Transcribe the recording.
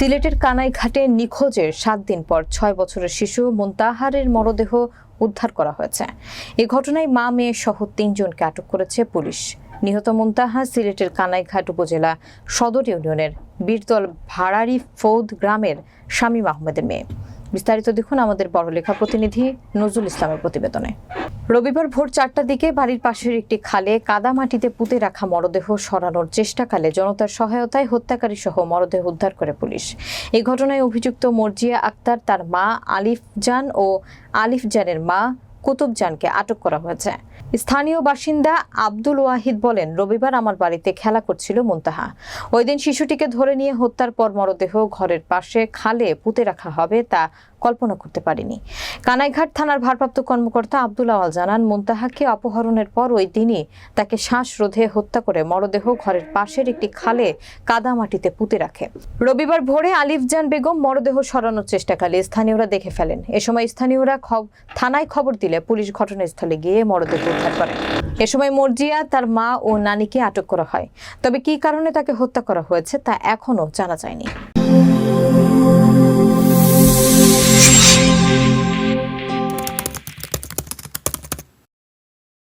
সিলেটের কানাইঘাটে নিখোঁজের সাত দিন পর ছয় বছরের শিশু মুন্তাহারের মরদেহ উদ্ধার করা হয়েছে। এ ঘটনায় মা, মেয়ে সহ তিনজনকে আটক করেছে পুলিশ। নিহত মুন্তাহা সিলেটের কানাইঘাট উপজেলা সদর ইউনিয়নের বীরদল ভাড়ারি ফৌদ গ্রামের শামীম আহমেদের মেয়ে। বিস্তারিত দেখুন আমাদের বড়লেখা প্রতিনিধি নজরুল ইসলামের প্রতিবেদনে। রবিবার ভোর চারটার দিকে বাড়ির পাশের একটি খালে কাদা মাটিতে পুঁতে রাখা মরদেহ সরানোর চেষ্টাকালে জনতার সহায়তায় হত্যাকারী সহ মরদেহ উদ্ধার করে পুলিশ। এই ঘটনায় অভিযুক্ত মর্জিয়া আক্তার তার মা আলিফ জান ও আলিফ জানের মা কুতুব জানকে আটক করা হয়েছে। স্থানীয় বাসিন্দা আব্দুল ওয়াহিদ বলেন, রবিবার আমার বাড়িতে খেলা করছিল মুন্তাহা। ওই দিন শিশুটিকে ধরে নিয়ে হত্যার পর মরদেহ ঘরের পাশে খালে পুঁতে রাখা হবে তা কল্পনা করতে পারিনি। কানাইঘাট থানার ভারপ্রাপ্ত কর্মকর্তা আব্দুল আওয়াল জানান, মুন্তাহাকে অপহরণের পর ওই দিনই তাকে শ্বাসরোধে হত্যা করে মরদেহ ঘরের পাশের একটি খালে কাদা মাটিতে পুঁতে রাখে। রবিবার ভোরে আলিফজান বেগম মরদেহ সরানোর চেষ্টাকালে স্থানীয়রা দেখে ফেলেন। এ সময় স্থানীয়রা থানায় খবর দিলে পুলিশ ঘটনাস্থলে গিয়ে মরদেহ উদ্ধার করে। এ সময় মর্জিয়া তার মা ও নানিকে আটক করা হয়। তবে কি কারণে তাকে হত্যা করা হয়েছে তা এখনও জানা যায়নি।